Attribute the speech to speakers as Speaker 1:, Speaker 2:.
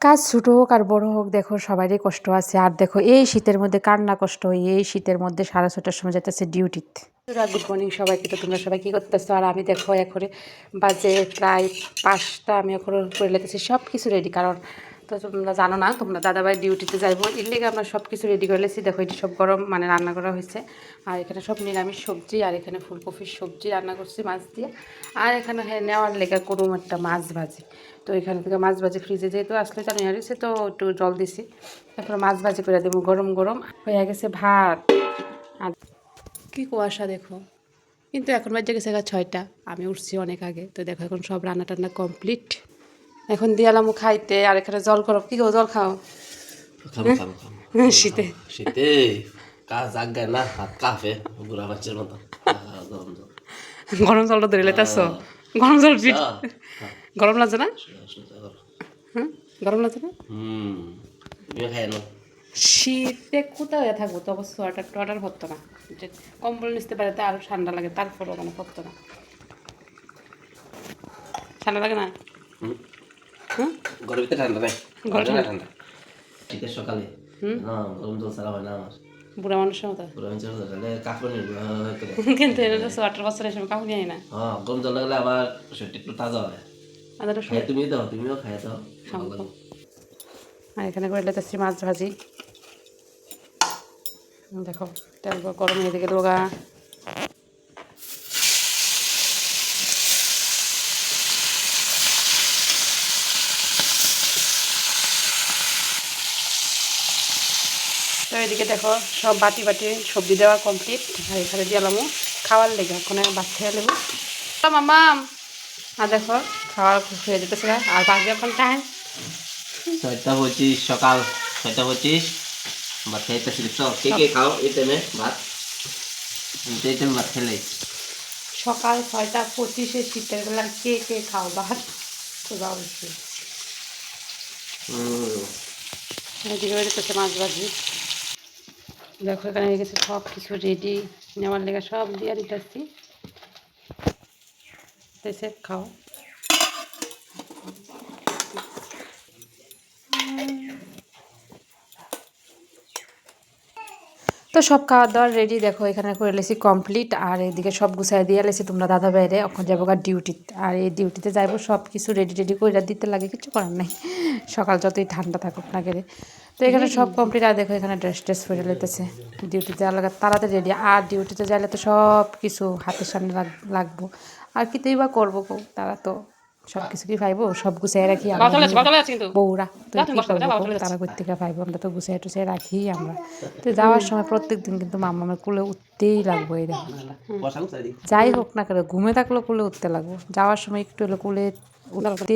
Speaker 1: কাজ ছোটো হোক আর বড়ো হোক, দেখো সবারই কষ্ট আছে। আর দেখো, এই শীতের মধ্যে কার না কষ্ট হয়? এই শীতের মধ্যে সাড়ে ছটার সময় যেতেছে ডিউটিতে গুড মর্নিং সবাইকে। তো তোমরা সবাই কী করতেছো? আর আমি দেখো এখন বাজে প্রায় পাঁচটা। আমি এখন করে লেতেছি সব কিছু রেডি কারণ তো তোমরা জানো না, তোমরা দাদাভাই ডিউটিতে যাইবো। এর লেগে আমরা সব কিছু রেডি করে লেছি। দেখো, এটি সব গরম মানে রান্না করা হয়েছে। আর এখানে সব নিরামিষ সবজি, আর এখানে ফুলকপির সবজি রান্না করছি মাছ দিয়ে। আর এখানে হ্যাঁ নেওয়ার লেগে করুম একটা মাছ ভাজি। তো এখান থেকে মাছ ভাজি ফ্রিজে যেহেতু আসলে জানি হারিয়েছে তো একটু জল দিছি। তারপরে মাছ ভাজি করে দেবো গরম গরম। হয়ে গেছে ভাত। আর কি কুয়াশা দেখো। কিন্তু এখন বাজে গেছে ছয়টা। আমি উঠছি অনেক আগে। তো দেখো, এখন সব রান্না টান্না কমপ্লিট এখন দিয়ালাম খাইতে আর এখানে জল করো কি জল খাও?
Speaker 2: খাব খাব
Speaker 1: শীতে।
Speaker 2: শীতে কাজ আগায় না হাত বুড়া বাচ্চার মতো। গরম জল।
Speaker 1: গরম জলটা ধরে লেতেছ গরম জল পিঠ- গরম লাগছে না। হ্যাঁ? গরম লাগছে না? শীতে কোথাও হয়ে থাকব তো অবশ্য সোয়াটার টোয়াটার পরতো না। যে কম্বল নিতে পারে তো আরও ঠান্ডা লাগে তারপরেও মানে পরতো না। ঠান্ডা লাগে না?
Speaker 2: গরম ভিতরে ঠান্ডা নাই ঠান্ডা। ঠান্ডা। শীতের সকালে। না গরম জল ছাড়া হয় না আমার।
Speaker 1: বুড়া মানুষের মতো।
Speaker 2: বুড়া বাচ্চার মতো তাহলে কাঁপনি করে
Speaker 1: কিন্তু এটা তো নিয়ে না।
Speaker 2: হ্যাঁ গরম জল লাগলে আবার শরীরটা একটু তাজা হয়। খাই তুমি দাও তুমিও খাই দাও।
Speaker 1: আর এখানে করে লেতেছি মাছ ভাজি। দেখো তেল গরম হয়ে দিকে তো এদিকে দেখো সব বাটি বাটি সবজি দেওয়া কমপ্লিট আর এখানে দিলাম খাওয়ার লেগে ওখানে খেয়ে নেব। মামাম আর দেখো খাওয়ার হয়ে যেতেছে আর বাকি এখন টাইম
Speaker 2: ছয়টা পঁচিশ সকাল ছয়টা পঁচিশ। ভাত খাইতেছি তো। কে কে খাও? এই টাইমে ভাত। এই টাইমে ভাত খেলে।
Speaker 1: সকাল ছয়টা পঁচিশে শীতের বেলা কে কে খাও ভাত? খুব অবশ্যই এদিকে মাছ ভাজি। দেখো এখানে হয়ে গেছে সব কিছু রেডি নেওয়ার লেগে সব দিয়ে দিতেছি। এসে খাও। তো সব খাওয়া দাওয়ার রেডি দেখো এখানে করে লেছি কমপ্লিট আর এদিকে সব গুছাই দিয়ে লেছি তোমরা দাদা বাইরে এখন যাব গা ডিউটিতে আর এই ডিউটিতে যাইবো, সব কিছু রেডি রেডি করে দিতে লাগে, কিছু করার নাই। সকাল যতই ঠান্ডা থাকুক না গেলে তো এখানে সব কমপ্লিট আর দেখো এখানে ড্রেস ট্রেস পরে লেতেছে ডিউটিতে লাগে তাড়াতাড়ি রেডি আর ডিউটিতে যাইলে তো সব কিছু হাতের সামনে লাগ- লাগবো। আর কিতেই বা করব তারা তো সব কিছু কি পাইবো সব গুছাই রাখি আমরা। বউরা? তারা কোথেকে পাইবো আমরা তো গুছাই টুছাই রাখি আমরা। তো যাওয়ার সময় প্রত্যেক দিন কিন্তু মামামের কুলে উঠতেই লাগবো এই দেখো। যাই হোক না কেন ঘুমে থাকলে কুলে উঠতে লাগবো। যাওয়ার সময় একটু হলে কুলে উঠতে